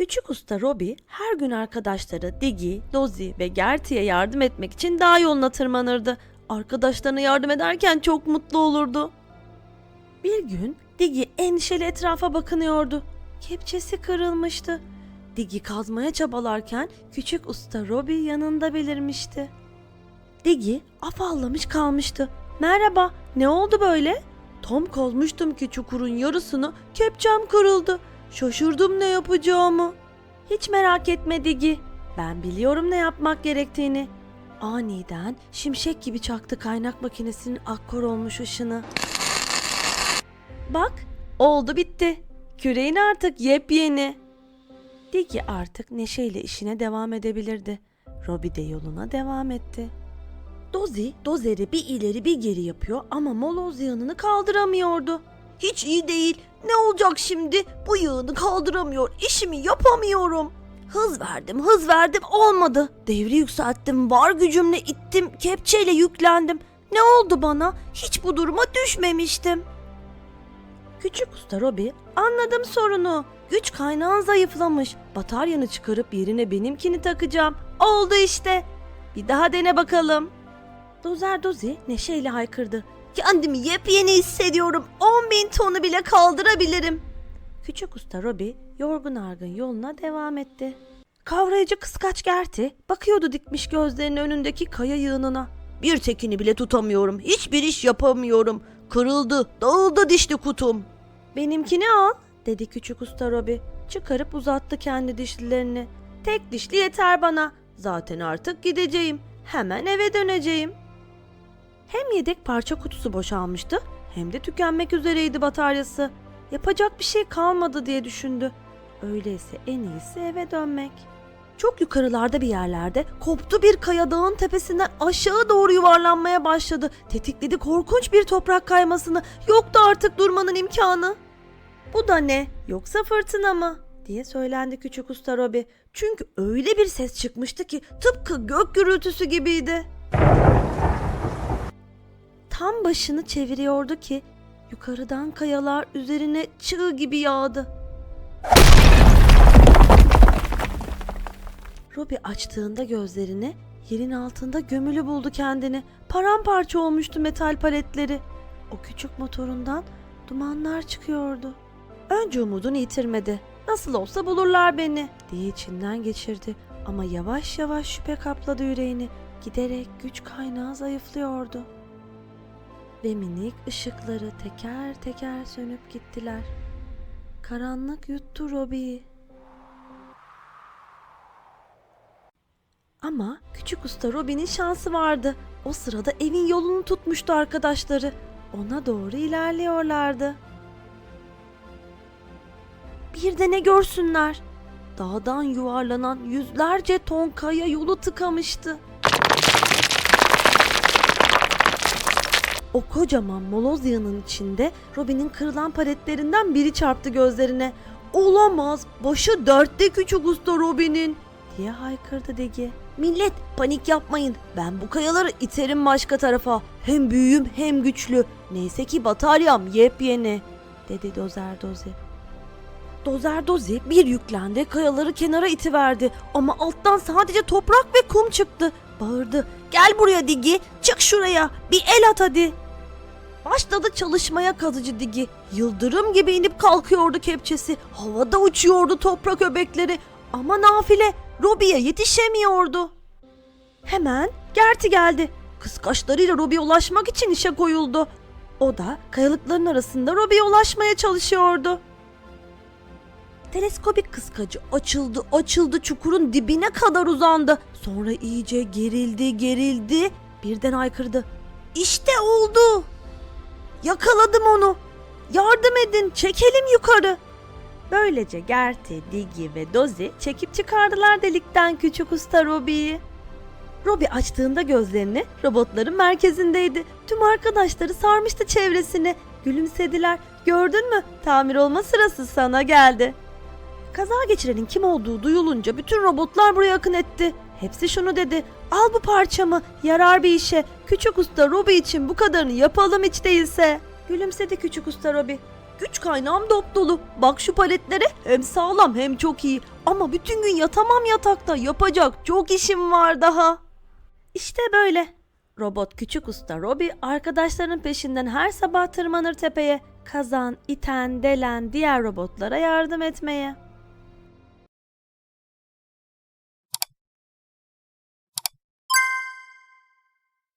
Küçük usta Robbie her gün arkadaşları Diggy, Dozy ve Gertie'ye yardım etmek için dağ yoluna tırmanırdı. Arkadaşlarına yardım ederken çok mutlu olurdu. Bir gün Diggy endişeli etrafa bakınıyordu. Kepçesi kırılmıştı. Diggy kazmaya çabalarken küçük usta Robbie yanında belirmişti. Diggy afallamış kalmıştı. Merhaba, ne oldu böyle? Tam kazmıştım ki çukurun yarısını, kepçem kırıldı. Şaşırdım ne yapacağımı. Hiç merak etme Diggy. Ben biliyorum ne yapmak gerektiğini. Aniden şimşek gibi çaktı kaynak makinesinin akkor olmuş ışını. Bak, oldu bitti. Küreğin artık yepyeni. Diggy artık neşeyle işine devam edebilirdi. Robbie de yoluna devam etti. Dozy, dozeri bir ileri bir geri yapıyor ama moloz yığınını kaldıramıyordu. Hiç iyi değil. Ne olacak şimdi? Bu yığını kaldıramıyor. İşimi yapamıyorum. Hız verdim, hız verdim. Olmadı. Devri yükselttim. Var gücümle ittim. Kepçeyle yüklendim. Ne oldu bana? Hiç bu duruma düşmemiştim. Küçük usta Robi, anladım sorunu. Güç kaynağın zayıflamış. Bataryanı çıkarıp yerine benimkini takacağım. Oldu işte. Bir daha dene bakalım. Dozer Dozi neşeyle haykırdı. Kendimi yepyeni hissediyorum. 10 bin tonu bile kaldırabilirim. Küçük usta Robi yorgun argın yoluna devam etti. Kavrayıcı kıskaç Gerti bakıyordu dikmiş gözlerinin önündeki kaya yığınına. Bir tekini bile tutamıyorum. Hiçbir iş yapamıyorum. Kırıldı, dağıldı dişli kutum. Benimkini al, dedi küçük usta Robi. Çıkarıp uzattı kendi dişlilerini. Tek dişli yeter bana. Zaten artık gideceğim. Hemen eve döneceğim. Hem yedek parça kutusu boşalmıştı hem de tükenmek üzereydi bataryası. Yapacak bir şey kalmadı diye düşündü. Öyleyse en iyisi eve dönmek. Çok yukarılarda bir yerlerde koptu bir kaya dağın tepesinden aşağı doğru yuvarlanmaya başladı. Tetikledi korkunç bir toprak kaymasını. Yoktu artık durmanın imkanı. Bu da ne? Yoksa fırtına mı? diye söylendi küçük usta Robi. Çünkü öyle bir ses çıkmıştı ki tıpkı gök gürültüsü gibiydi. Başını çeviriyordu ki yukarıdan kayalar üzerine çığ gibi yağdı. Robi açtığında gözlerini yerin altında gömülü buldu kendini. Paramparça olmuştu metal paletleri. O küçük motorundan dumanlar çıkıyordu. Önce umudunu yitirmedi. Nasıl olsa bulurlar beni diye içinden geçirdi. Ama yavaş yavaş şüphe kapladı yüreğini. Giderek güç kaynağı zayıflıyordu. Ve minik ışıkları teker teker sönüp gittiler. Karanlık yuttu Robbie'yi. Ama küçük usta Robin'in şansı vardı. O sırada evin yolunu tutmuştu arkadaşları. Ona doğru ilerliyorlardı. Bir de ne görsünler? Dağdan yuvarlanan yüzlerce ton kaya yolu tıkamıştı. O kocaman moloz yığının içinde Robin'in kırılan paletlerinden biri çarptı gözlerine. Olamaz, başı dertte küçük usta Robin'in diye haykırdı Degi. Millet panik yapmayın. Ben bu kayaları iterim başka tarafa. Hem büyüğüm hem güçlü. Neyse ki bataryam yepyeni dedi Dozer Dozi. Dozer Dozi bir yüklendi kayaları kenara itiverdi ama alttan sadece toprak ve kum çıktı. Bağırdı. Gel buraya Digi çık şuraya bir el at hadi. Başladı çalışmaya kazıcı Digi. Yıldırım gibi inip kalkıyordu kepçesi. Havada uçuyordu toprak öbekleri. Ama nafile Robi'ye yetişemiyordu. Hemen Gerti geldi. Kıskaçlarıyla Robi'ye ulaşmak için işe koyuldu. O da kayalıkların arasında Robi'ye ulaşmaya çalışıyordu. Teleskopik kıskacı açıldı açıldı çukurun dibine kadar uzandı. Sonra iyice gerildi gerildi birden haykırdı. İşte oldu. Yakaladım onu. Yardım edin çekelim yukarı. Böylece Gerti, Digi ve Dozi çekip çıkardılar delikten küçük usta Robi'yi. Robi açtığında gözlerini robotların merkezindeydi. Tüm arkadaşları sarmıştı çevresini. Gülümsediler. Gördün mü? Tamir olma sırası sana geldi. Kaza geçirenin kim olduğu duyulunca bütün robotlar buraya akın etti. Hepsi şunu dedi. Al bu parçamı. Yarar bir işe. Küçük usta Robi için bu kadarını yapalım hiç değilse. Gülümsedi küçük usta Robi. Güç kaynağım dop dolu. Bak şu paletlere hem sağlam hem çok iyi. Ama bütün gün yatamam yatakta. Yapacak çok işim var daha. İşte böyle. Robot küçük usta Robbie arkadaşlarının peşinden her sabah tırmanır tepeye. Kazan, iten, delen diğer robotlara yardım etmeye.